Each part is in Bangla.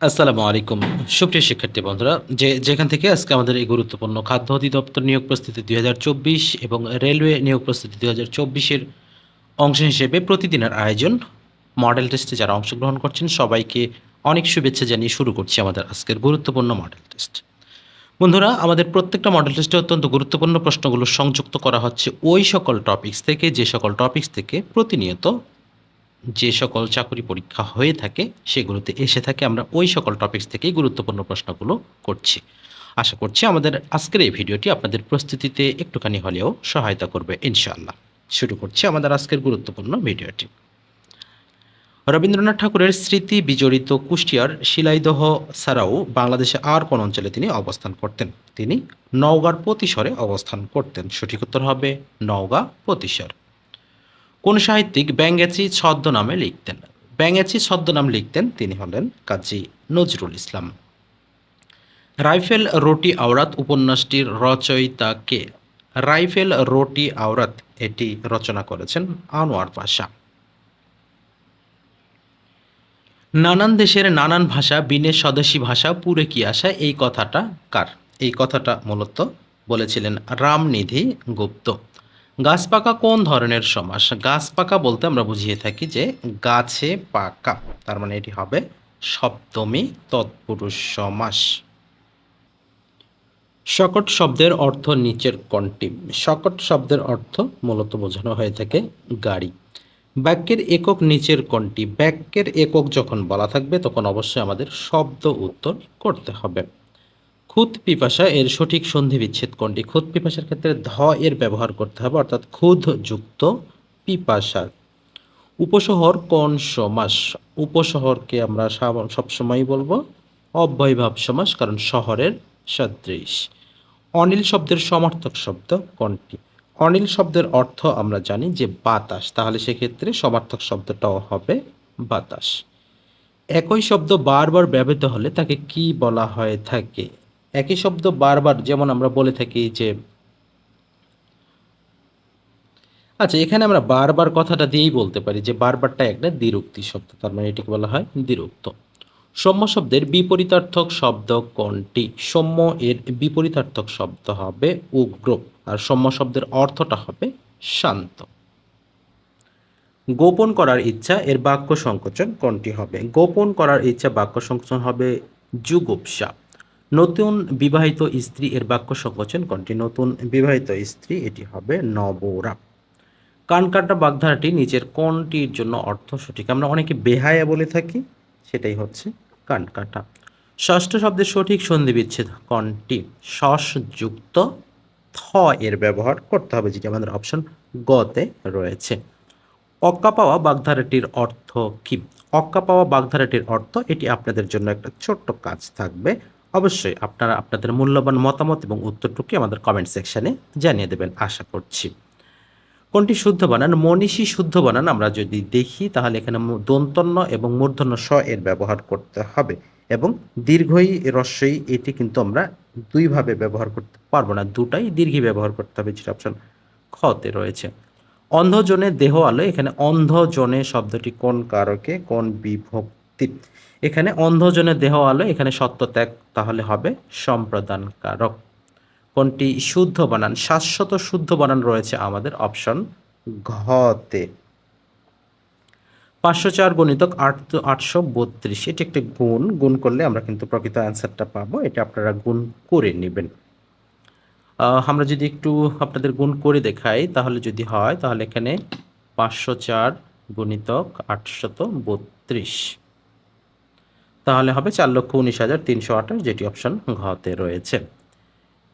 আসসালামু আলাইকুম। সুপ্রিয় শিক্ষার্থী বন্ধুরা, যে যেখান থেকে আজকে আমাদের এই গুরুত্বপূর্ণ খাদ্য অধিদপ্তর নিয়োগ প্রস্তুতি দুই হাজার চব্বিশ এবং রেলওয়ে নিয়োগ প্রস্তুতি দুই হাজার চব্বিশের অংশ হিসেবে প্রতিদিনের আয়োজন, মডেল টেস্টে যারা অংশগ্রহণ করছেন, সবাইকে অনেক শুভেচ্ছা জানিয়ে শুরু করছি আমাদের আজকের গুরুত্বপূর্ণ মডেল টেস্ট। বন্ধুরা, আমাদের প্রত্যেকটা মডেল টেস্টে অত্যন্ত গুরুত্বপূর্ণ প্রশ্নগুলো সংযুক্ত করা হচ্ছে ওই সকল টপিকস থেকে, যে সকল টপিকস থেকে প্রতিনিয়ত যে সকল চাকরি পরীক্ষা হয়ে থাকে সেগুলোতে এসে থাকে, আমরা ওই সকল টপিকস থেকেই গুরুত্বপূর্ণ প্রশ্নগুলো করছি। আশা করছি আমাদের আজকের এই ভিডিওটি আপনাদের প্রস্তুতিতে একটুখানি হলেও সহায়তা করবে, ইনশাআল্লাহ। শুরু করছি আমাদের আজকের গুরুত্বপূর্ণ ভিডিওটি। রবীন্দ্রনাথ ঠাকুরের স্মৃতি বিজড়িত কুষ্টিয়ার শিলাইদহ ছাড়াও বাংলাদেশে আর কোন অঞ্চলে তিনি অবস্থান করতেন? তিনি নওগাঁর প্রতিশরে অবস্থান করতেন। সঠিক উত্তর হবে নওগাঁ প্রতিশর। কোন সাহিত্যিক ব্যাঙ্গেচি ছদ্মনামে লিখতেন? ব্যাঙ্গেচি ছদ্মনাম লিখতেন তিনি হলেন কাজী নজরুল ইসলাম। রাইফেল রোটি আওরাত উপন্যাসটির রচয়িতা কে? রাইফেল রোটি আওরাত এটি রচনা করেছেন আনোয়ার পাশা। নানান দেশের নানান ভাষা, বিনে স্বদেশী ভাষা, পুরে কি আসা এই কথাটা কার? এই কথাটা মূলত বলেছিলেন রামনিধি গুপ্ত। গাছ পাকা কোন ধরনের সমাস? গাছ পাকা বলতে আমরা বুঝিয়ে থাকি যে গাছে পাকা, তার মানে এটি হবে সপ্তমী তৎপুরুষ সমাস। সকট শব্দের অর্থ নিচের কোনটি সকট শব্দের অর্থ মূলত বোঝানো হয়ে থাকে গাড়ি। বাক্যের একক নিচের কোনটি বাক্যের একক যখন বলা থাকবে, তখন অবশ্যই আমাদের শব্দ উত্তর করতে হবে। খুদ পিপাসা এর সঠিক সন্ধি বিচ্ছেদ কোনটি? খুদ পিপাসার ক্ষেত্রে ধ এর ব্যবহার করতে হবে, অর্থাৎ খুদ যুক্ত পিপাসা। উপশহর কোন সমাস? উপশহরকে আমরা সব- সবসময় বলব অব্যয়ভাব সমাস, কারণ শহরের সদৃশ। অনিল শব্দের সমার্থক শব্দ কোনটি? অনিল শব্দের অর্থ আমরা জানি যে বাতাস, তাহলে সেক্ষেত্রে সমার্থক শব্দটাও হবে বাতাস। একই শব্দ বারবার ব্যবহৃত হলে তাকে কি বলা হয়ে থাকে? একই শব্দ বারবার যেমন আমরা বলে থাকি যে আচ্ছা এখানে আমরা বারবার কথাটা দিয়েই বলতে পারি যে বারবারটা একটা দ্বিরুক্তি শব্দ, তার মানে এটিকে বলা হয় দ্বিরুক্ত। সৌম্য শব্দের বিপরীতার্থক শব্দ কোনটি? সৌম্য এর বিপরীতার্থক শব্দ হবে উগ্র, আর সৌম্য শব্দের অর্থটা হবে শান্ত। গোপন করার ইচ্ছা এর বাক্য সংকোচন কোনটি হবে? গোপন করার ইচ্ছা বাক্য সংকোচন হবে যুগুপসা নতুন বিবাহিত স্ত্রী এর বাক্য সংকোচন কোনটি? নতুন বিবাহিত স্ত্রী, এটি হবে নবরা। কানকাটা বাগধারাটি নিচের কোনটির জন্য অর্থ সঠিক? আমরা অনেকে বেহায়া বলে থাকি, সেটাই হচ্ছে কানকাটা ষষ্ঠ শব্দের সঠিক সন্ধি বিচ্ছেদ কোনটি? শস যুক্ত থ এর ব্যবহার করতে হবে, যেটি আমাদের অপশন গতে রয়েছে। অক্কা পাওয়া বাগধারাটির অর্থ কি? অক্কা পাওয়া বাগধারাটির অর্থ, এটি আপনাদের জন্য একটা ছোট্ট কাজ থাকবে। অবশ্যই আপনারা আপনাদের মূল্যবান মতামত এবং উত্তরটুকু আমাদের কমেন্ট সেকশানে জানিয়ে দেবেন, আশা করছি। কোনটি শুদ্ধ বানান? মনীষী শুদ্ধ বানান আমরা যদি দেখি, তাহলে এখানে দন্তন্য এবং মূর্ধন্য স এর ব্যবহার করতে হবে এবং দীর্ঘই রস্যই এটি কিন্তু আমরা দুইভাবে ব্যবহার করতে পারব না, দুটাই দীর্ঘই ব্যবহার করতে হবে, যেটা অপশন খতে রয়েছে। অন্ধজনে দেহ আলো, এখানে অন্ধজনে শব্দটি কোন কারকে, কোন বিভক্তি এখানে অন্ধজনের দেহ আলো, এখানে সত্য ত্যাগ তাহলে হবে সম্প্রদান কারক কোনটি? শুদ্ধ বানান। শাশ্বত শুদ্ধ বানান রয়েছে আমাদের অপশন ঘতে। পাঁচশো চার গণিতক আট আটশো বত্রিশ। এটি একটি গুণ। গুণ করলে আমরা কিন্তু প্রকৃত অ্যান্সারটা পাবো। এটা আপনারা গুণ করে নেবেন। আমরা যদি একটু আপনাদের গুণ করে দেখাই, তাহলে যদি হয়, তাহলে এখানে পাঁচশো চার গুণিতক আটশত বত্রিশ। তাহলে হবে চার লক্ষ উনিশ হাজার তিনশো আঠাশ, যেটি অপশন ঘতে রয়েছে।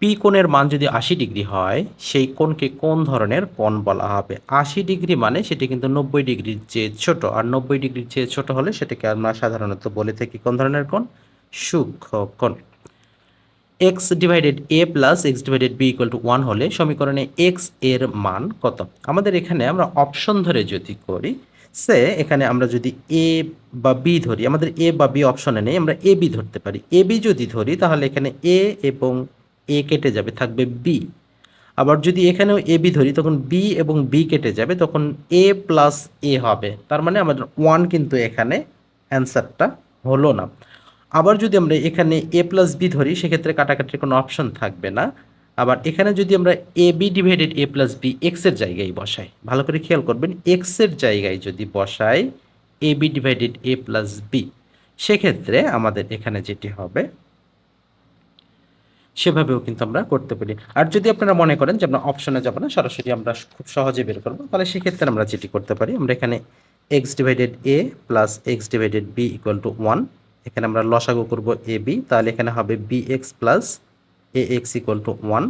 পি কোণের মান যদি আশি ডিগ্রি হয়, সেই কোণকে কোন ধরনের কোণ বলা হবে? আশি ডিগ্রি মানে সেটি কিন্তু নব্বই ডিগ্রির চেয়ে ছোট, আর নব্বই ডিগ্রির চেয়ে ছোট হলে সেটাকে আমরা সাধারণত বলে থাকি কোন ধরনের কোণ? সূক্ষ্ম কোণ। X divided a plus x divided b equal to one হলে সমীকরণে এক্সের মান কত? আমাদের এখানে আমরা অপশন ধরে যদি করি সে এখানে আমরা যদি এ বা বি ধরি, আমাদের এ বা বি অপশনে নেই, আমরা এ বি ধরতে পারি। এ বি যদি ধরি, তাহলে এখানে এ এবং এ কেটে যাবে, থাকবে বি। আবার যদি এখানেও এ বি ধরি, তখন বি এবং বি কেটে যাবে, তখন এ প্লাস এ হবে। তার মানে আমাদের ওয়ান কিন্তু এখানে অ্যান্সারটা হলো না। আবার যদি আমরা এখানে এ প্লাস বি ধরি, সেক্ষেত্রে কাটাকাটির কোনো অপশন থাকবে না। আবার এখানে যদি আমরা a b divided a plus b এক্সের জায়গায় বসাই, ভালো করে খেয়াল করবেন এক্সের জায়গায় যদি বসাই a b divided a plus b সেক্ষেত্রে আমাদের এখানে যেটি হবে, সেভাবেও কিন্তু আমরা করতে পারি। আর যদি আপনারা মনে করেন যে আমরা অপশনে যাব না, সরাসরি আমরা খুব সহজে বের করব, তাহলে সেক্ষেত্রে আমরা যেটি করতে পারি, আমরা এখানে x divided a plus x divided b equal to one এখানে আমরা লসাগু করব এ বি তাহলে এখানে হবে b x plus a x equal to one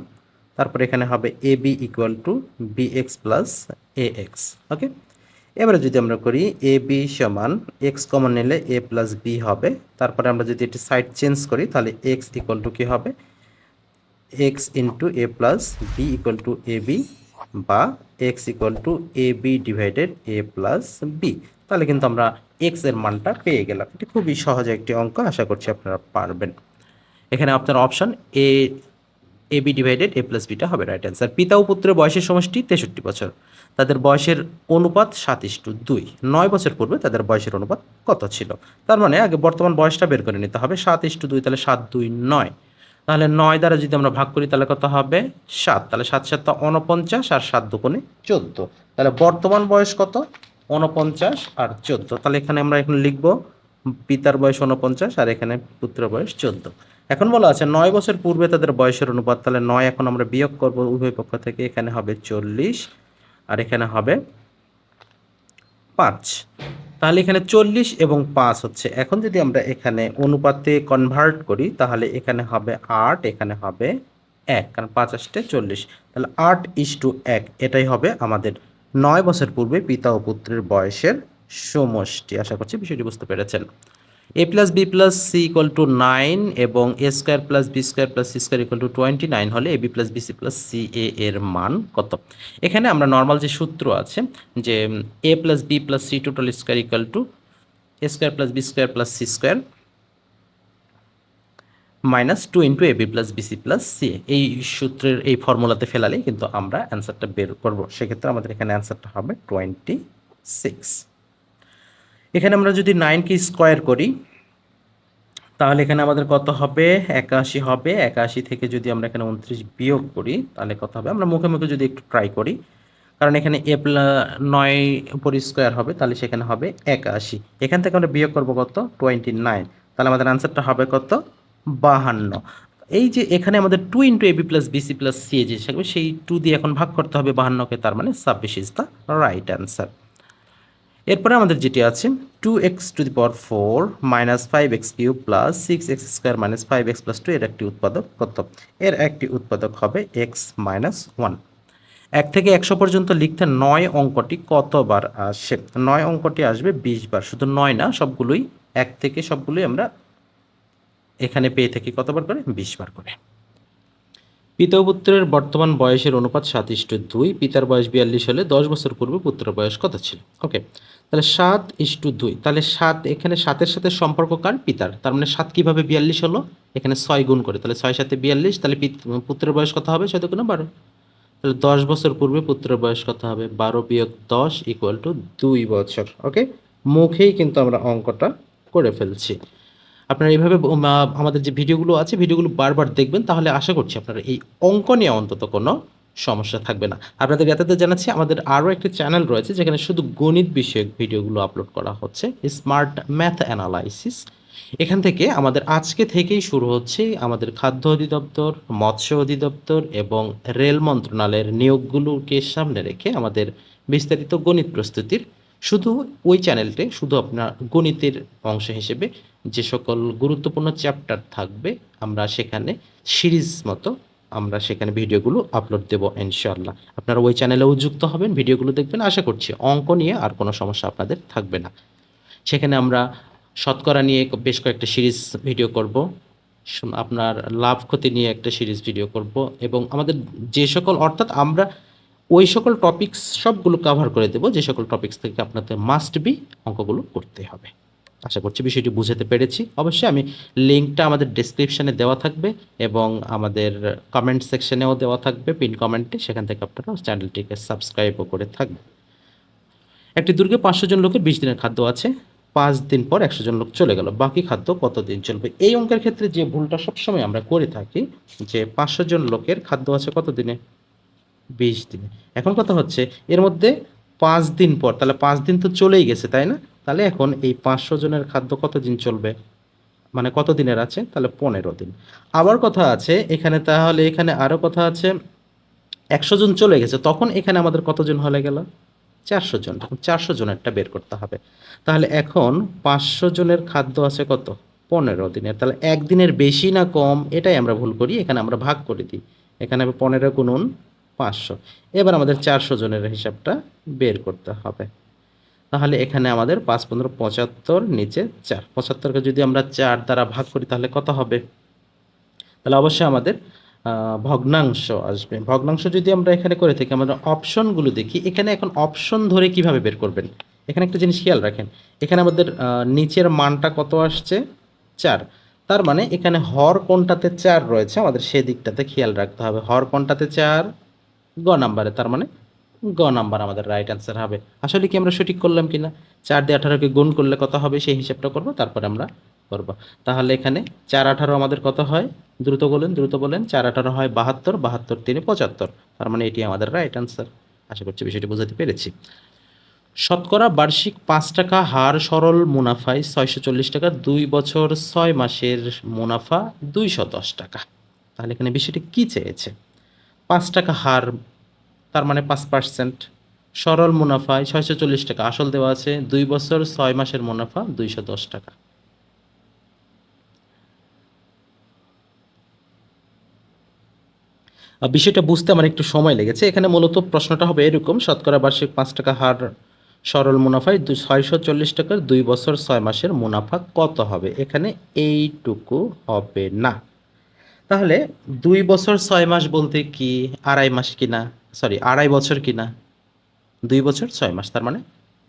তারপর এখানে হবে a b equal to b x plus a x okay এবারে যদি আমরা করি এ বি সমান এক্স কমন নিলে এ প্লাস বি হবে, তারপরে আমরা যদি এটি সাইড চেঞ্জ করি, তাহলে এক্স ইকুয়াল টু কী হবে? X into a plus b equal to a b বা x equal to a b divided a plus b তাহলে কিন্তু আমরা এক্সের মানটা পেয়ে গেলাম। এটি খুবই সহজ একটি অঙ্ক, আশা করছি আপনারা পারবেন। এখানে আপনার option a a b divided a plus beta হবে রাইট অ্যান্সার পিতা ও পুত্রের বয়সের সমষ্টি তেষট্টি বছর। তাদের বয়সের অনুপাত সাত ইস্টু দুই। নয় বছর পূর্বে তাদের বয়সের অনুপাত কত ছিল? তার মানে আগে বর্তমান বয়সটা বের করে নিতে হবে সাত ইস্টু দুই, তাহলে সাত, দুই, নয়। তাহলে নয় দ্বারা যদি আমরা ভাগ করি, তাহলে কত হবে? সাত। তাহলে সাত সাত উনপঞ্চাশ আর সাত দুগুণে চোদ্দ। তাহলে বর্তমান বয়স কত? উনপঞ্চাশ আর চোদ্দ। তাহলে এখানে আমরা এখন লিখব, পিতার বয়স উনপঞ্চাশ আর এখানে পুত্রের বয়স চোদ্দ। এখন বলা আছে, নয় বছর পূর্বে তাদের বয়সের অনুপাত, তাহলে নয় এখন আমরা বিয়োগ করব উভয় পক্ষ থেকে, এখানে হবে চল্লিশ, আর এখানে হবে পাঁচ। তাহলে এখানে চল্লিশ এবং পাঁচ হচ্ছে। এখন যদি আমরা এখানে অনুপাতে কনভার্ট করি, তাহলে এখানে হবে আট, এখানে হবে এক, কারণ পাঁচ আসতে চল্লিশ। তাহলে আট ইস টু এক, এটাই হবে আমাদের নয় বছর পূর্বে পিতা ও পুত্রের বয়সের সমষ্টি। আশা করছি বিষয়টি বুঝতে পেরেছেন। A plus b plus c equal to nine এবং a square plus b square plus c square equal to twenty nine হলে a b plus b c plus c a এর মান কত? এখানে আমরা নর্মাল যে সূত্র আছে, যে a plus b plus c total square equal to a square plus b square plus c square minus two into a b plus b c plus c এই সূত্রের, এই ফর্মুলাতে ফেলালে কিন্তু আমরা অ্যান্সারটা বের করব। সেক্ষেত্রে আমাদের এখানে অ্যান্সারটা হবে টোয়েন্টি সিক্স এখানে আমরা যদি নাইনকে স্কোয়ার করি, তাহলে এখানে আমাদের কত হবে? একাশি হবে। একাশি থেকে যদি আমরা এখানে উনত্রিশ বিয়োগ করি, তাহলে কত হবে? আমরা মুখে মুখে যদি একটু ট্রাই করি, কারণ এখানে এ নয় উপর স্কোয়ার হবে, তাহলে সেখানে হবে একাশি। এখান থেকে আমরা বিয়োগ করব কত? টোয়েন্টি নাইন তাহলে আমাদের আনসারটা হবে কত? বাহান্ন। এই যে এখানে আমাদের two into a b plus b c plus c যে থাকবে সেই টু দিয়ে এখন ভাগ করতে হবে বাহান্নকে, তার মানে ছাব্বিশ ইজ দ্য রাইট অ্যান্সার এরপরে আমাদের যেটি আছে two x to the power four minus five x cube plus six x square minus five x plus two এর একটি উৎপাদক কত? এর একটি উৎপাদক হবে এক্স মাইনাস ওয়ান এক থেকে একশো পর্যন্ত লিখতে নয় অঙ্কটি কতবার আসে? নয় অঙ্কটি আসবে বিশ বার। শুধু নয় না, সবগুলোই এক থেকে সবগুলোই আমরা এখানে পেয়ে থাকি কতবার করে? বিশ বার করে। পিতা পুত্রের বর্তমান বয়সের অনুপাত সাত ইস্টু দুই, পিতার বয়স বিয়াল্লিশ হলে দশ বছর পূর্বে পুত্রের বয়স কত ছিল? ওকে তাহলে সাত ইস্টু দুই, তাহলে সাত, এখানে সাতের সাথে সম্পর্ক কার? পিতার, তার মানে সাত কীভাবে বিয়াল্লিশ হলো? এখানে ছয় গুণ করে, তাহলে ছয় সাথে বিয়াল্লিশ, তাহলে পুত্রের বয়স কত হবে? ছয় কোনো বারো। তাহলে দশ বছর পূর্বে পুত্রের বয়স কত হবে? বারো বিয়োগ দশ ইকুয়াল টু দুই বছর ওকে মুখেই কিন্তু আমরা অঙ্কটা করে ফেলছি। আপনারা এইভাবে আমাদের যে ভিডিওগুলো আছে, ভিডিওগুলো বারবার দেখবেন, তাহলে আশা করছি আপনারা এই অঙ্ক নিয়ে অন্তত কোনো সমস্যা থাকবে না। আপনাদের জ্ঞাতাতে জানাচ্ছি, আমাদের আরও একটি চ্যানেল রয়েছে, যেখানে শুধু গণিত বিষয়ক ভিডিওগুলো আপলোড করা হচ্ছে স্মার্ট ম্যাথ অ্যানালাইসিস এখান থেকে আমাদের আজকে থেকেই শুরু হচ্ছে আমাদের খাদ্য অধিদপ্তর, মৎস্য অধিদপ্তর এবং রেল মন্ত্রণালয়ের নিয়োগগুলোকে সামনে রেখে আমাদের বিস্তারিত গণিত প্রস্তুতির শুধু ওই চ্যানেলটে শুধু আপনার গণিতের অংশ হিসেবে যে সকল গুরুত্বপূর্ণ চ্যাপ্টার থাকবে, আমরা সেখানে সিরিজ মতো আমরা সেখানে ভিডিওগুলো আপলোড দেবো ইনশাল্লাহ আপনারা ওই চ্যানেলেও যুক্ত হবেন ভিডিওগুলো দেখবেন। আশা করছি অঙ্ক নিয়ে আর কোনো সমস্যা আপনাদের থাকবে না। সেখানে আমরা শতকরা নিয়ে বেশ কয়েকটা সিরিজ ভিডিও করব। আপনার লাভ ক্ষতি নিয়ে একটা সিরিজ ভিডিও করব এবং আমাদের যে সকল, অর্থাৎ আমরা ওই সকল টপিকস সবগুলো কাভার করে দেবো। যে সকল টপিকস থেকে আপনাদের মাস্ট বি অঙ্কগুলো করতে হবে। আশা করছি বিষয়টি বুঝাতে পেরেছি। অবশ্যই আমি লিঙ্কটা আমাদের ডিসক্রিপশানে দেওয়া থাকবে এবং আমাদের কমেন্ট সেকশনেও দেওয়া থাকবে। পিন কমেন্টে সেখান থেকে আপনারা চ্যানেলটিকে সাবস্ক্রাইবও করে থাকবে একটি দুর্গে পাঁচশো জন লোকের বিশ দিনের খাদ্য আছে। পাঁচ দিন পর একশো জন লোক চলে গেল। বাকি খাদ্য কতদিন চলবে? এই অঙ্কের ক্ষেত্রে যে ভুলটা সবসময় আমরা করে থাকি, যে পাঁচশো জন লোকের খাদ্য আছে কত দিনে বিশ দিনে। এখন কথা হচ্ছে, এর মধ্যে পাঁচ দিন পর, তাহলে পাঁচ দিন তো চলেই গেছে, তাই না? তাহলে এখন এই পাঁচশো জনের খাদ্য কতদিন চলবে? মানে কত দিনের আছে? তাহলে পনেরো দিন। আবার কথা আছে, এখানে তাহলে এখানে আরও কথা আছে, একশো জন চলে গেছে, তখন এখানে আমাদের কতজন হলে গেল? চারশো জন। চারশো জনেরটা বের করতে হবে। তাহলে এখন পাঁচশো জনের খাদ্য আছে কত? পনেরো দিনের। তাহলে একদিনের বেশি না কম? এটাই আমরা ভুল করি, এখানে আমরা ভাগ করে দিই। এখানে পনেরো গুণুন পাঁচশো। এবার আমাদের চারশো জনের হিসাবটা বের করতে হবে। তাহলে এখানে আমাদের পাঁচ পনেরো পঁচাত্তর নিচে চার। পঁচাত্তরকে যদি আমরা চার দ্বারা ভাগ করি তাহলে কত হবে? তাহলে অবশ্যই আমাদের ভগ্নাংশ আসবে। ভগ্নাংশ যদি আমরা এখানে করে থাকি, আমাদের অপশনগুলো দেখি। এখানে এখন অপশন ধরে কীভাবে বের করবেন? এখানে একটা জিনিস খেয়াল রাখেন। এখানে আমাদের নিচের মানটা কত আসছে? চার। তার মানে এখানে হর কোনটাতে চার রয়েছে, আমাদের সেদিকটাতে খেয়াল রাখতে হবে। হর কোনটাতে চার? গ নাম্বারে, তার মানে গ নাম্বার আমাদের রাইট অ্যান্সার হবে। আসলে কি আমরা সঠিক করলাম কি না চার দিয়ে আঠারোকে গুণ করলে কত হবে? সেই হিসাবটা করব, তারপরে আমরা করব। তাহলে এখানে চার আঠারো আমাদের কত হয়? দ্রুত বলেন দ্রুত বলেন, চার আঠারো হয় বাহাত্তর বাহাত্তর তিনে পঁচাত্তর। তার মানে এটি আমাদের রাইট অ্যান্সার আশা করছি বিষয়টি বোঝাতে পেরেছি। শতকরা বার্ষিক পাঁচ টাকা হার সরল মুনাফায় ছয়শো চল্লিশ টাকা, দুই বছর ছয় মাসের মুনাফা দুইশো দশ টাকা। তাহলে এখানে বিষয়টি কী চেয়েছে? পাঁচ টাকা হার, তার মানে পাঁচ পার্সেন্ট সরল মুনাফায় ছয়শো চল্লিশ টাকা। আসল দেওয়া আছে দুই বছর, ছয় মাসের মুনাফা দুইশো দশ টাকা। বিষয়টা বুঝতে আমার একটু সময় লেগেছে। এখানে মূলত প্রশ্নটা হবে এরকম, শতকরা বার্ষিক পাঁচ টাকা হার সরল মুনাফায় দুই ছয়শো চল্লিশ টাকার দুই বছর, ছয় মাসের মুনাফা কত হবে? এখানে এইটুকু হবে না। তাহলে দুই বছর ছয় মাস বলতে কি, আড়াই মাস কিনা সরি আড়াই বছর কিনা দুই বছর ছয় মাস, তার মানে?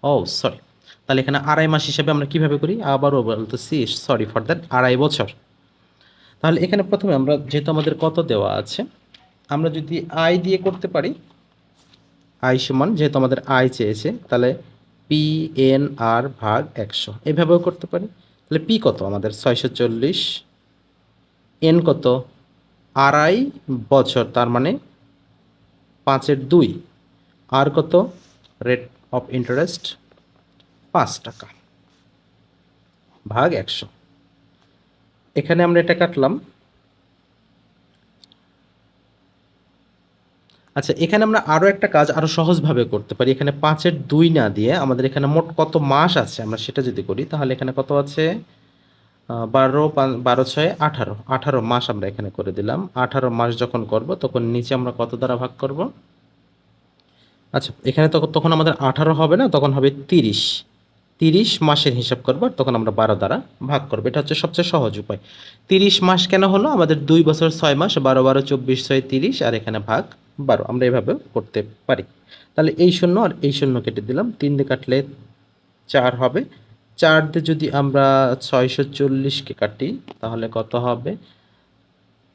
ও সরি তাহলে এখানে আড়াই মাস হিসেবে আমরা কীভাবে করি? আবারও বলতেছি সরি ফর দ্যাট আড়াই বছর। তাহলে এখানে প্রথমে আমরা, যেহেতু আমাদের কত দেওয়া আছে, আমরা যদি আয় দিয়ে করতে পারি আই সমান, যেহেতু আমাদের আয় চেয়েছে, তাহলে পি এন আর ভাগ একশো। এভাবেও করতে পারি। তাহলে পি কত? আমাদের ছয়শো চল্লিশ এন কত? আড়াই বছর, তার মানে পাঁচের দুই। আর কত? রেট অফ ইন্টারেস্ট পাঁচ টাকা। ভাগ একশো। এখানে আমরা এটা কাটলাম। আচ্ছা এখানে আমরা আরও একটা কাজ আরও সহজভাবে করতে পারি। এখানে পাঁচের দুই না দিয়ে আমাদের এখানে মোট কত মাস আছে? আমরা সেটা যদি করি, তাহলে এখানে কত আছে? বারো বারো ছয়, আঠারো। আঠারো মাস আমরা এখানে করে দিলাম। আঠারো মাস যখন করব, তখন নিচে আমরা কত দ্বারা ভাগ করব? আচ্ছা এখানে তখন তখন আমাদের আঠারো হবে না, তখন হবে তিরিশ। তিরিশ মাসের হিসাব করব তখন আমরা বারো দ্বারা ভাগ করব। এটা হচ্ছে সবচেয়ে সহজ উপায়। তিরিশ মাস কেন হলো? আমাদের দুই বছর ছয় মাস, বারো বারো, চব্বিশ, ছয়, তিরিশ, আর এখানে ভাগ বারো। আমরা এভাবেও করতে পারি। তাহলে এই শূন্য আর এই শূন্য কেটে দিলাম। তিন দিয়ে কাটলে চার হবে। চার দিয়ে যদি আমরা ছয়শো চল্লিশকে কাটি, তাহলে কত হবে?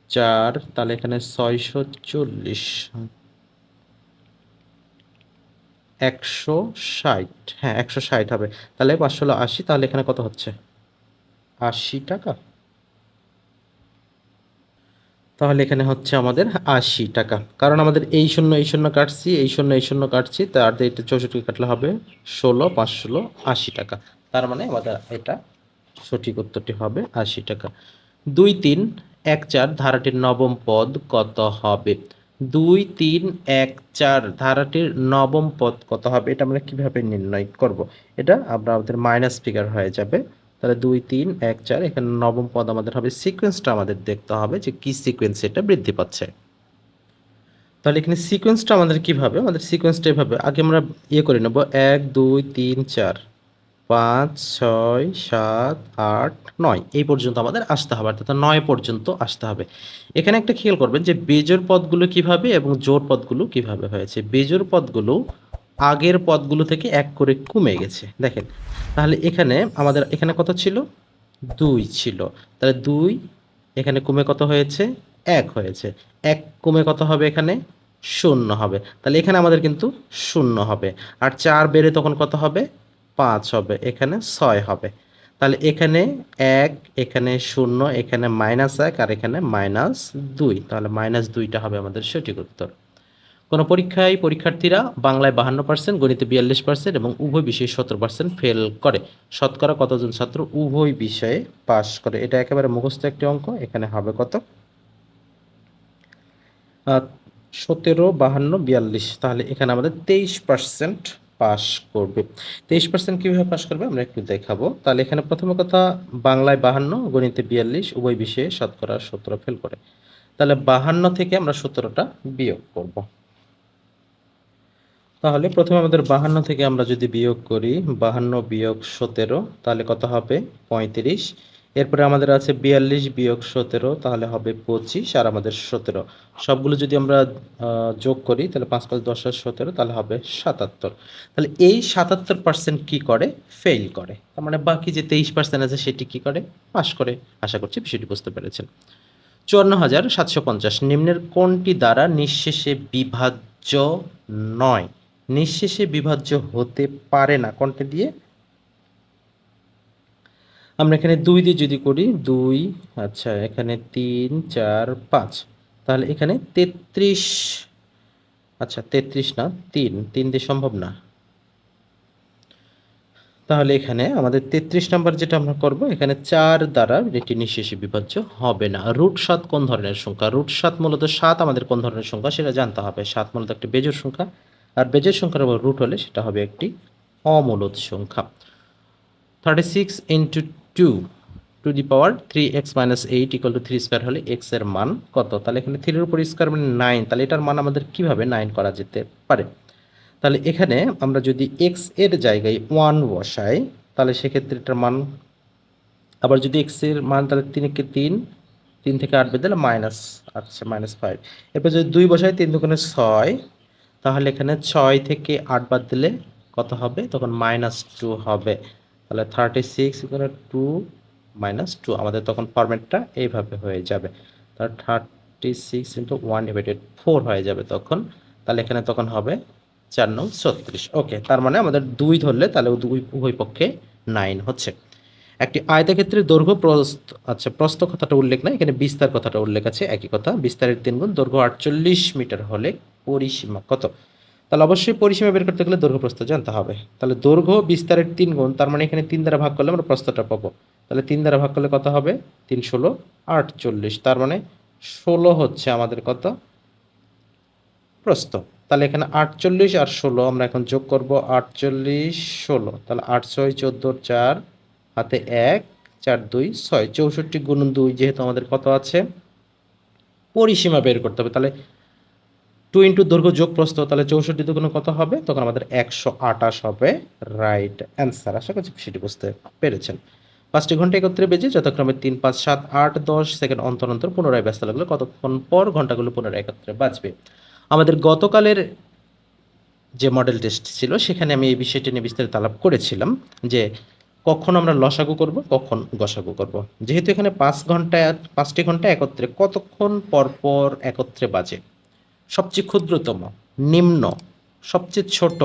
চার, তাহলে এখানে ছয়শো চল্লিশ। একশো ষাট। হ্যাঁ একশো ষাট হবে। তাহলে পাঁচশো হলো আশি, তাহলে এখানে কত হচ্ছে? আশি টাকা। তাহলে এখানে হচ্ছে আমাদের আশি টাকা। কারণ আমাদের এই শূন্য এই শূন্য কাটছি, এই শূন্য এই শূন্য কাটছি, তার দিয়ে এটা চৌষট্টি কাটলে হবে ষোলো পাঁচ ষোলো আশি টাকা। তার মানে আমাদের এটা সঠিক উত্তরটি হবে আশি টাকা। দুই তিন এক চার, ধারাটির নবম পদ কত হবে? দুই তিন এক চার, ধারাটির নবম পদ কত হবে? এটা আমরা কীভাবে নির্ণয় করব? এটা আমরা আমাদের মাইনাস ফিগার হয়ে যাবে। তাহলে দুই তিন এক চার, এখানে নবম পদ আমাদের হবে। সিকোয়েন্সটা আমাদের দেখতে হবে যে কি সিকোয়েন্সে এটা বৃদ্ধি পাচ্ছে। তাহলে এখানে সিকোয়েন্সটা আমাদের কীভাবে? আমাদের সিকোয়েন্সটা এভাবে। আগে আমরা ইয়ে করে নেব। এক, দুই, তিন, চার। পাঁচ, ছয়, সাত, আট, নয়। এই পর্যন্ত আমাদের আসতে হবে, অর্থাৎ নয় পর্যন্ত আসতে হবে। এখানে একটা খেয়াল করবেন যে বেজোর পদগুলো কীভাবে এবং জোর পদগুলো কীভাবে হয়েছে। বেজোর পদগুলো আগের পদগুলো থেকে এক করে কমে গেছে। দেখেন, তাহলে এখানে আমাদের, এখানে কত ছিল? দুই ছিল। তাহলে দুই এখানে কমে কত হয়েছে? এক হয়েছে। এক কমে কত হবে এখানে? শূন্য হবে। তাহলে এখানে আমাদের কিন্তু শূন্য হবে। আর চার বেড়ে তখন কত হবে? পাঁচ হবে, এখানে ছয় হবে। তাহলে এখানে এক, এখানে শূন্য, এখানে মাইনাস এক আর এখানে মাইনাস দুই। তাহলে মাইনাস দুইটা হবে আমাদের সঠিক উত্তর। কোনো পরীক্ষায় পরীক্ষার্থীরা বাংলায় বাহান্ন পার্সেন্ট গণিতে বিয়াল্লিশ পার্সেন্ট এবং উভয় বিষয়ে সতেরো পার্সেন্ট ফেল করে। শতকরা কতজন ছাত্র উভয় বিষয়ে পাশ করে? এটা একেবারে মুখস্থ একটি অঙ্ক। এখানে হবে কত? সতেরো, বাহান্ন, বিয়াল্লিশ। তাহলে এখানে আমাদের তেইশ পার্সেন্ট পাস করবে। তেইশ পার্সেন্ট কীভাবে পাস করবে আমরা একটু দেখাবো। তাহলে এখানে প্রথম কথা, বাংলায় বাহান্ন, গণিতে বিয়াল্লিশ, উভয় বিষয়ে শতকরা সতেরো ফেল করে। তাহলে বাহান্ন থেকে আমরা সতেরোটা বিয়োগ করব। তাহলে প্রথমে আমাদের বাহান্ন থেকে আমরা যদি বিয়োগ করি, বাহান্ন বিয়োগ সতেরো, তাহলে কত হবে? পঁয়ত্রিশ। এরপরে আমাদের আছে বিয়াল্লিশ বিয়োগ সতেরো, তাহলে হবে পঁচিশ, আর আমাদের সতেরো। সবগুলো যদি আমরা যোগ করি, তাহলে পাঁচ পাঁচ দশ আর সতেরো, তাহলে হবে সাতাত্তর। তাহলে এই সাতাত্তর পার্সেন্ট কী করে? ফেল করে। তার মানে বাকি যে তেইশ পার্সেন্ট আছে, সেটি কী করে? পাশ করে। আশা করছি বিষয়টি বুঝতে পেরেছেন। চুয়ান্ন হাজার সাতশো পঞ্চাশ, নিম্নের কোনটি দ্বারা নিঃশেষে বিভাজ্য নয়? নিঃশেষে বিভাজ্য হতে পারে না। কোনটি দিয়ে? আমরা এখানে দুই দিয়ে যদি করি, দুই আচ্ছা এখানে তিন, চার, পাঁচ, তাহলে এখানে তেত্রিশ আচ্ছা তেত্রিশ না, তিন তিন দিয়ে সম্ভব না। তাহলে এখানে আমাদের তেত্রিশ নাম্বার যেটা আমরা করব, এখানে চার দ্বারা এটি নিঃশেষে বিভাজ্য হবে না। রুট সাত কোন ধরনের সংখ্যা? রুট সাত মূলত সাত আমাদের কোন ধরনের সংখ্যা? সেটা জানতে হবে। সাত মূলত একটি বেজোর সংখ্যা, আর বেজোর সংখ্যার উপর রুট হলে সেটা হবে একটি অমূলত সংখ্যা। Thirty six into two two the power three x minus eight equal to three square হলে এক্সের মান কত? তাহলে এখানে থ্রির উপর স্কোয়ার মানে নাইন তাহলে এটার মান আমাদের কীভাবে নাইন করা যেতে পারে? তাহলে এখানে আমরা যদি এক্সের জায়গায় ওয়ান বসাই, তাহলে সেক্ষেত্রে এটার মান, আবার যদি এক্সের মান তাহলে তিনকে তিন তিন থেকে আট বেদ দিলে মাইনাস আচ্ছা মাইনাস ফাইভ এরপর যদি দুই বসাই, তিন দুগুণে ছয়, তাহলে এখানে ছয় থেকে আট বাদ দিলে কত হবে? তখন মাইনাস টু হবে। তাহলে থার্টি সিক্স এখানে টু মাইনাস টু আমাদের তখন ফরম্যাটটা এইভাবে হয়ে যাবে। তাহলে thirty six into one divided four হয়ে যাবে তখন। তাহলে এখানে তখন হবে চার নং ছত্রিশ। ওকে তার মানে আমাদের দুই ধরলে তাহলে দুই উভয় পক্ষে নাইন হচ্ছে। একটি আয়তক্ষেত্রের দৈর্ঘ্য প্রস্থ আচ্ছা প্রস্থ কথাটা উল্লেখ না এখানে বিস্তার কথাটা উল্লেখ আছে, একই কথা। বিস্তারের তিন গুণ দৈর্ঘ্য আটচল্লিশ মিটার হলে পরিসীমা কত? তাহলে অবশ্যই পরিসীমা বের করতে গেলে দৈর্ঘ্য প্রস্থ জানতে হবে। তাহলে দৈর্ঘ্য বিস্তারের তিন গুণ, তার মানে এখানে তিন দ্বারা ভাগ করলে আমরা প্রস্থটা পাবো। তাহলে তিন দ্বারা ভাগ করলে কত হবে? তিন ষোলো আটচল্লিশ তার মানে ষোলো হচ্ছে আমাদের কত? প্রস্থ। তাহলে এখানে আটচল্লিশ আর ষোলো আমরা এখন যোগ করব আটচল্লিশ ষোলো। তাহলে আট, ছয়, চোদ্দ, চার, হাতে এক, চার, দুই, ছয়। চৌষট্টি গুণ দুই যেহেতু আমাদের কত আছে? পরিসীমা বের করতে হবে। তাহলে টু ইন্টু দৈর্ঘ্য যোগ প্রস্থ, তাহলে চৌষট্টি দুগুণ কত হবে? তখন আমাদের একশো আটাশ হবে। রাইট অ্যান্সার আশা করছি সেটি বুঝতে পেরেছেন। পাঁচটি ঘণ্টা একত্রে বেজে যথাক্রমে তিন, পাঁচ, সাত, আট, দশ সেকেন্ড অন্তর অন্তর পুনরায় ব্যস্ত লাগলে কতক্ষণ পর ঘন্টাগুলো পুনরায় একত্রে বাজবে? আমাদের গতকালের যে মডেল টেস্ট ছিল, সেখানে আমি এই বিষয়টি নিয়ে বিস্তারিত আলাপ করেছিলাম যে কখন আমরা লসাগু করব, কখন গসাগু করব। যেহেতু এখানে পাঁচ ঘণ্টা পাঁচটি ঘণ্টা একত্রে, কতক্ষণ পর পর একত্রে বাজে? সবচেয়ে ক্ষুদ্রতম, নিম্ন, সবচেয়ে ছোট,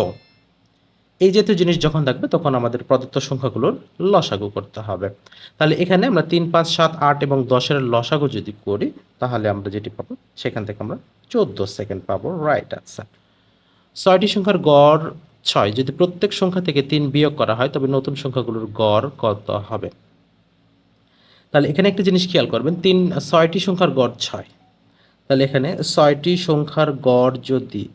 এই জাতীয় জিনিস যখন থাকবে তখন আমাদের প্রদত্ত সংখ্যাগুলোর লসাগু করতে হবে। তাহলে এখানে আমরা তিন, পাঁচ, সাত, আট এবং দশের লসাগু যদি করি, তাহলে আমরা যেটি পাবো, সেখান থেকে আমরা চোদ্দ সেকেন্ড পাবো রাইট আনসার ছয়টি সংখ্যার গড় ছয়, যদি প্রত্যেক সংখ্যা থেকে তিন বিয়োগ করা হয়, তবে নতুন সংখ্যাগুলোর গড় কত হবে? তাহলে এখানে একটা জিনিস খেয়াল করবেন, তিন, ছয়টি সংখ্যার গড় ছয়। তাহলে এখানে ছয়টি সংখ্যার গড় যদি,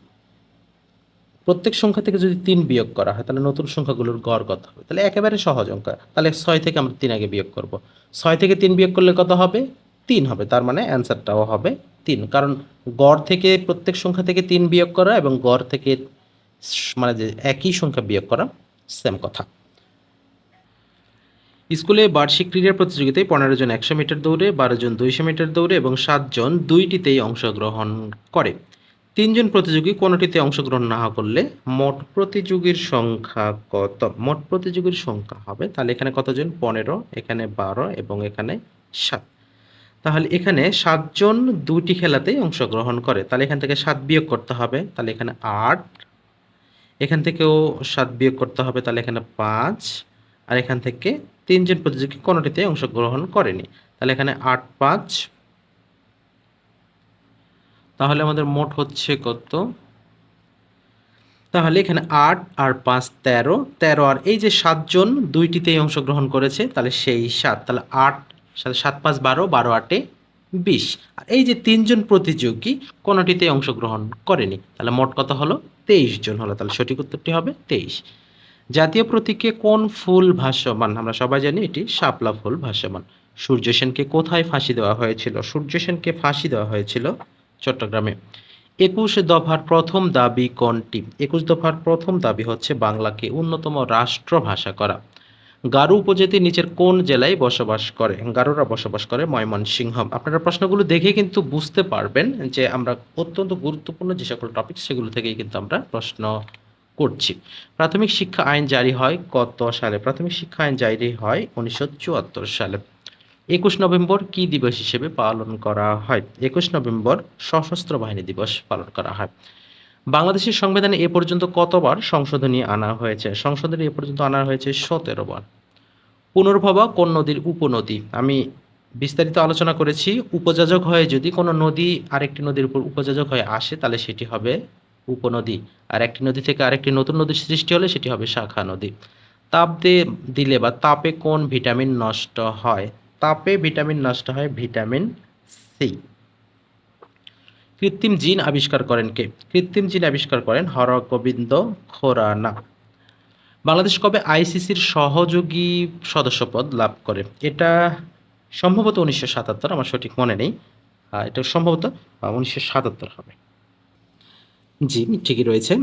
প্রত্যেক সংখ্যা থেকে যদি তিন বিয়োগ করা হয়, তাহলে নতুন সংখ্যাগুলোর গড় কত হবে? তাহলে একেবারে সহজ অঙ্ক। তাহলে ছয় থেকে আমরা তিন আগে বিয়োগ করব। ছয় থেকে তিন বিয়োগ করলে কত হবে? তিন হবে। তার মানে অ্যান্সারটাও হবে তিন। কারণ গড় থেকে প্রত্যেক সংখ্যা থেকে তিন বিয়োগ করা এবং গড় থেকে মানে যে একই সংখ্যা বিয়োগ করা সেম কথা। স্কুলে বার্ষিক ক্রীড়া প্রতিযোগিতায় পনেরো জন একশো মিটার দৌড়ে, বারো জন দুইশো মিটার দৌড়ে এবং সাতজন দুইটিতেই অংশগ্রহণ করে। তিনজন প্রতিযোগী কোনোটিতে অংশগ্রহণ না করলে মোট প্রতিযোগীর সংখ্যা কত? মোট প্রতিযোগীর সংখ্যা হবে, তাহলে এখানে কতজন? পনেরো, এখানে বারো এবং এখানে সাত। তাহলে এখানে সাতজন দুটি খেলাতেই অংশগ্রহণ করে, তাহলে এখান থেকে সাত বিয়োগ করতে হবে, তাহলে এখানে আট। এখান থেকেও সাত বিয়োগ করতে হবে, তাহলে এখানে পাঁচ। আর এখান থেকে তিনজন প্রতিযোগী কোনোটিতে অংশগ্রহণ করেনি। তাহলে এখানে আট, পাঁচ। তাহলে আমাদের মোট হচ্ছে কত? তাহলে এখানে আট আর পাঁচ তেরো। তেরো আর এই যে সাতজন দুইটিতেই অংশগ্রহণ করেছে, তাহলে সেই সাত। তাহলে আট, সাত পাঁচ, বারো বারো, আটে বিশ। আর এই যে তিনজন প্রতিযোগী কোনোটিতে অংশগ্রহণ করেনি, তাহলে মোট কত হলো? তেইশ জন হলো। তাহলে সঠিক উত্তরটি হবে তেইশ। জাতীয় প্রতীকে কোন ফুল ভাসমান? আমরা সবাই জানি এটি শাপলা ফুল ভাসমান। সূর্য সেনকে কোথায় ফাঁসি দেওয়া হয়েছিল? সূর্য সেনকে ফাঁসি দেওয়া হয়েছিল চট্টগ্রামে। একুশ দফার প্রথম দাবি কোনটি? একুশ দফার প্রথম দাবি হচ্ছে বাংলাকে অন্যতম রাষ্ট্রভাষা করা। গারো উপজাতি নিচের কোন জেলায় বসবাস করে? গারোরা বসবাস করে ময়মনসিংহ। আপনারা প্রশ্নগুলো দেখে কিন্তু বুঝতে পারবেন যে আমরা অত্যন্ত গুরুত্বপূর্ণ যে সকল টপিক সেগুলো থেকেই কিন্তু আমরা প্রশ্ন করছি। প্রাথমিক শিক্ষা আইন জারি হয় কত সালে? প্রাথমিক শিক্ষা আইন জারি হয় উনিশশো চুয়াত্তর সালে। একুশ নভেম্বর কি দিবস হিসেবে পালন করা হয়? একুশ নভেম্বর সশস্ত্র বাহিনী দিবস পালন করা হয়। বাংলাদেশের সংবিধানে এ পর্যন্ত কতবার সংশোধনী আনা হয়েছে? সংশোধনী এ পর্যন্ত আনা হয়েছে সতেরো বার। পুনর্ভবা কোন নদীর উপনদী? আমি বিস্তারিত আলোচনা করেছি। উপযোজক হয়ে যদি কোনো নদী আরেকটি নদীর উপর উপযোজক হয়ে আসে, তাহলে সেটি হবে উপনদী। আর একটি নদী থেকে আরেকটি নতুন নদীর সৃষ্টি হলে সেটি হবে শাখা নদী। তাপ দিলে বা তাপে কোন ভিটামিন নষ্ট হয়? তাপে ভিটামিন নষ্ট হয় ভিটামিন সি। কৃত্রিম জিন আবিষ্কার করেন কে? কৃত্রিম জিন আবিষ্কার করেন হরগোবিন্দ খোরানা। বাংলাদেশ কবে আইসিসির সহযোগী সদস্যপদ লাভ করে? এটা সম্ভবত উনিশশো সাতাত্তর, আমার সঠিক মনে নেই। এটা সম্ভবত উনিশশো সাতাত্তর হবে। জি, ঠিকই রয়েছে।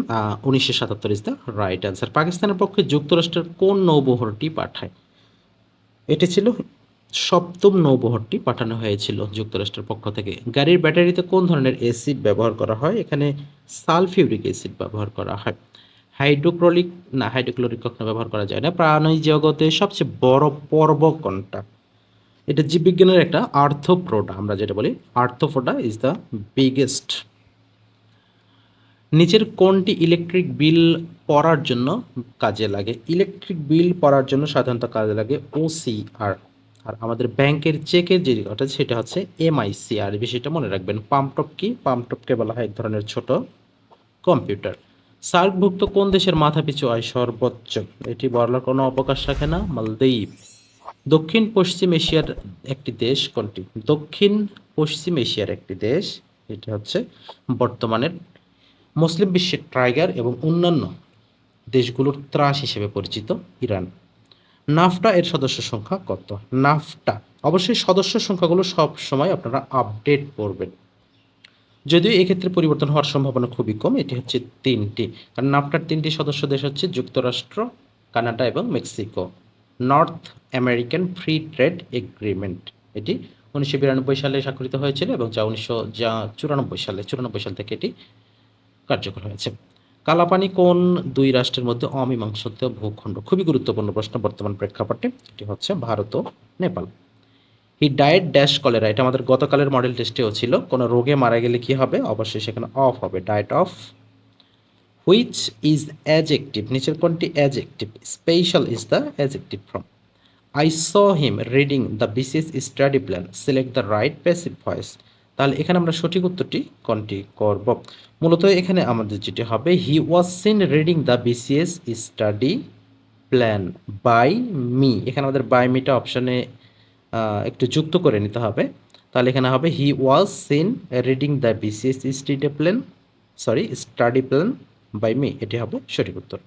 উনিশশো সাতাত্তর ইজ দ্য রাইট অ্যান্সার পাকিস্তানের পক্ষে যুক্তরাষ্ট্রের কোন নৌবহরটি পাঠায়? এটি ছিল সপ্তম নৌবহরটি পাঠানো হয়েছিল যুক্তরাষ্ট্রের পক্ষ থেকে। গাড়ির ব্যাটারিতে কোন ধরনের অ্যাসিড ব্যবহার করা হয়? এখানে সালফিউরিক অ্যাসিড ব্যবহার করা হয়। হাইড্রোক্লোরিক, না, হাইড্রোক্লোরিক কখনো ব্যবহার করা যায় না। প্রাণী জগতে সবচেয়ে বড় পর্ব কোনটা? এটা জীববিজ্ঞানের একটা আর্থোপ্রোডা, আমরা যেটা বলি আর্থোপ্রোডা ইজ দ্য বিগেস্ট নিচের কোনটি ইলেকট্রিক বিল পড়ার জন্য কাজে লাগে? ইলেকট্রিক বিল পড়ার জন্য সাধারণত কাজে লাগে ওসিআর আর আমাদের ব্যাংকের চেকের যে অর্থাৎ সেটা হচ্ছে এমআইসিআর বিষয়টা মনে রাখবেন। পাম্পটপ কি? পাম্পটপকে বলা হয় এক ধরনের ছোট কম্পিউটার। সার্কভুক্ত কোন দেশের মাথাপিছু আয় সর্বোচ্চ? এটি বলার কোনো অবকাশ রাখে না। মালদ্বীপ। দক্ষিণ পশ্চিম এশিয়ার একটি দেশ কোনটি? দক্ষিণ পশ্চিম এশিয়ার একটি দেশ। এটি হচ্ছে বর্তমানের মুসলিম বিশ্বের টাইগার এবং অন্যান্য দেশগুলোর ত্রাস হিসেবে পরিচিত ইরান। নাফটা এর সদস্য সংখ্যা কত? নাফটা। অবশ্যই সদস্য সংখ্যাগুলো সব সময় আপনারা আপডেট করবেন। যদিও এক্ষেত্রে পরিবর্তন হওয়ার সম্ভাবনা খুবই কম, এটি হচ্ছে তিনটি। কারণ নাফটার তিনটি সদস্য দেশ হচ্ছে যুক্তরাষ্ট্র, কানাডা এবং Mexico. North American free trade agreement. এটি উনিশশো বিরানব্বই সালে স্বাক্ষরিত হয়েছিল এবং যা উনিশশো যা চুরানব্বই সালে, চুরানব্বই সাল থেকে এটি কার্যকর হয়েছে। কালাপানি কোন দুই রাষ্ট্রের মধ্যে অমীমাংসিত ভূখণ্ড? খুবই গুরুত্বপূর্ণ প্রশ্ন বর্তমান প্রেক্ষাপটে। এটি হচ্ছে ভারত ও Nepal. He died dash cholera, এটা আমাদের গতকালের মডেল টেস্টেও ছিল। কোনো রোগে মারা গেলে কি হবে? অবশ্যই সেখানে অফ হবে। Died of which is adjective? নিচের কোনটি adjective? Special is the adjective from. I saw him reading the BCS study plan. Select the right passive voice. তাহলে এখানে আমরা সঠিক উত্তরটি কোনটি করব? মূলত এখানে আমাদের যেটি হবে he was seen reading the BCS study plan by me এখানে আমাদের বাই মিটা অপশানে একটু যুক্ত করে নিতে হবে। তাহলে এখানে হবে he was seen reading the BCS study plan sorry study plan by me এটি হবে সঠিক উত্তর।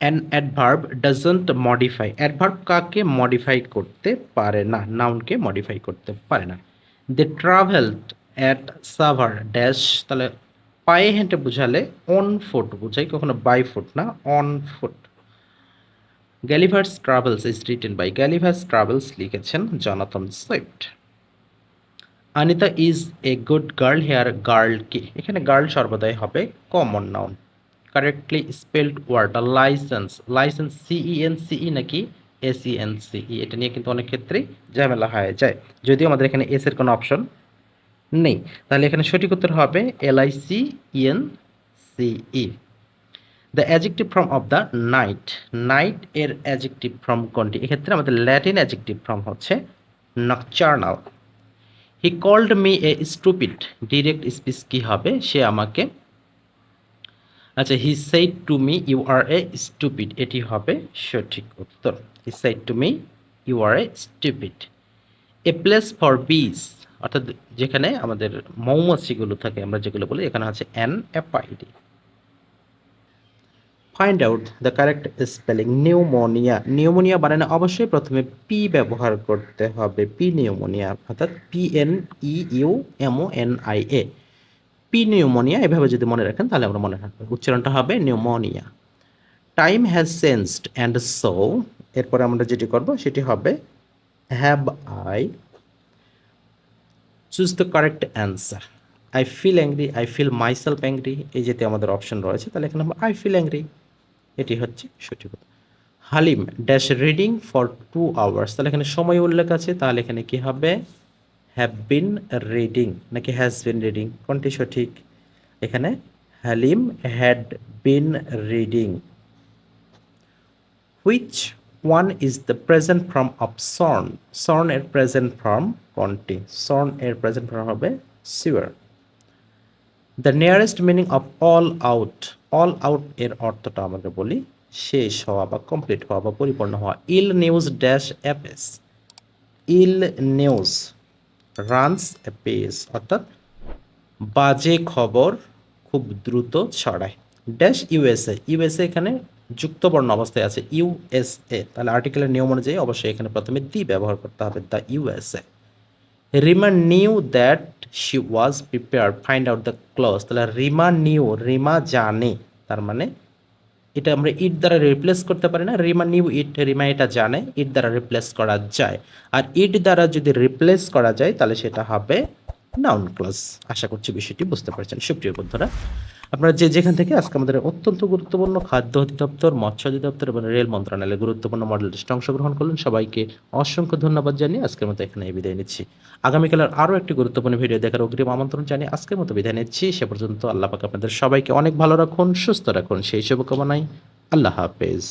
An adverb doesn't modify adverb কাকে মডিফাই করতে পারে না? নাউনকে মডিফাই করতে পারে না। They travelled at Savar dash তাহলে পায়ে হেঁটে বুঝালে অন ফুট বুঝাই কখনো বাই ফুট না on foot Gulliver's Travels is written by Gulliver's Travels লিখেছেন Jonathan Swift Anita is a good girl here girl কি? এখানে গার্ল সর্বদাই হবে common noun correctly spelled word licence licence CEN CE নাকি এসইএন সিই এটা নিয়ে কিন্তু অনেক ক্ষেত্রেই ঝামেলা হয়ে যায়। যদিও আমাদের এখানে এস এর কোনো অপশন নেই। তাহলে এখানে সঠিক উত্তর হবে LIC EN CE the adjective form of the night night এর অ্যাজেক্টিভ ফর্ম কোনটি? এক্ষেত্রে আমাদের ল্যাটিন অ্যাজেক্টিভ ফর্ম হচ্ছে nocturnal he called me a stupid direct speech কী হবে? সে আমাকে আচ্ছা he said to me you are a stupid এটি হবে সঠিক উত্তর। He said to me you are a stupid a place for bees অর্থাৎ যেখানে আমাদের মৌমাছিগুলো থাকে, আমরা যেগুলো বলি, এখানে আছে an apiary find out the correct spelling pneumonia pneumonia বানানো অবশ্যই প্রথমে পি ব্যবহার করতে হবে। পি নিউমোনিয়া অর্থাৎ P N E U M O N I A P pneumonia এভাবে যদি মনে রাখেন, তাহলে আমরা মনে রাখব। উচ্চারণটা হবে pneumonia time has sensed and so এরপরে আমরা যেটি করব, সেটি হবে have I chose the correct answer I feel angry I feel myself angry এই যেতে আমাদের অপশন রয়েছে, তাহলে এখানে আই ফিল অ্যাংরি এটি হচ্ছে সঠিক Halim dash reading for two hours তাহলে এখানে সময় উল্লেখ আছে, তাহলে এখানে কি হবে? হ্যাভ বিন রিডিং নাকি হ্যাজ বিন রিডিং কোনটি সঠিক? এখানে Halim had been reading which one is the present form of sworn sworn এর প্রেজেন্ট ফর্ম কোনটি? সর্ন এর প্রেজেন্ট ফর্ম হবে swear the nearest meaning of all out all out এর অর্থটা আমাকে বলি, শেষ হওয়া বা কমপ্লিট হওয়া বা পরিপূর্ণ হওয়া। Ill news dash apace ill news. Runs apace অর্থাৎ বাজে খবর খুব দ্রুত ছড়ায়। ড্যাশ ইউএসএ ইউএসএ এখানে যুক্তবর্ণ অবস্থায় আছে। ইউএসএ তাহলে আর্টিকেলের নিয়ম অনুযায়ী অবশ্যই এখানে প্রথমে দি ব্যবহার করতে হবে the USA Rima knew that she was prepare find out the clause তাহলে রিমা নিউ রিমা জানে, তার মানে এটা আমরা ইট দ্বারা রিপ্লেস করতে পারি না। রিমা নিউ ইট রিমা এটা জানে ইট দ্বারা রিপ্লেস করা যায়। আর ইট দ্বারা যদি রিপ্লেস করা যায়, তাহলে সেটা হবে নাউন ক্লাস আশা করছি বিষয়টি বুঝতে পারছেন। সুপ্রিয় বন্ধুরা আপনারা যে যেখান থেকে আজকে আমাদের অত্যন্ত গুরুত্বপূর্ণ খাদ্য অধিদপ্তর, মৎস্য অধিদপ্তর এবং রেল মন্ত্রণালয়ের গুরুত্বপূর্ণ মডেল টেস্টে অংশগ্রহণ করলেন, সবাইকে অসংখ্য ধন্যবাদ জানিয়ে আজকের মতো এখানে বিদায় নিচ্ছি। আগামীকালের আরও একটি গুরুত্বপূর্ণ ভিডিও দেখার অগ্রিম আমন্ত্রণ জানিয়ে আজকের মতো বিদায় নিচ্ছি। সে পর্যন্ত আল্লাহ পাক আপনাদের সবাইকে অনেক ভালো রাখুন, সুস্থ রাখুন। সেই শুভকামনায় আল্লাহ হাফেজ।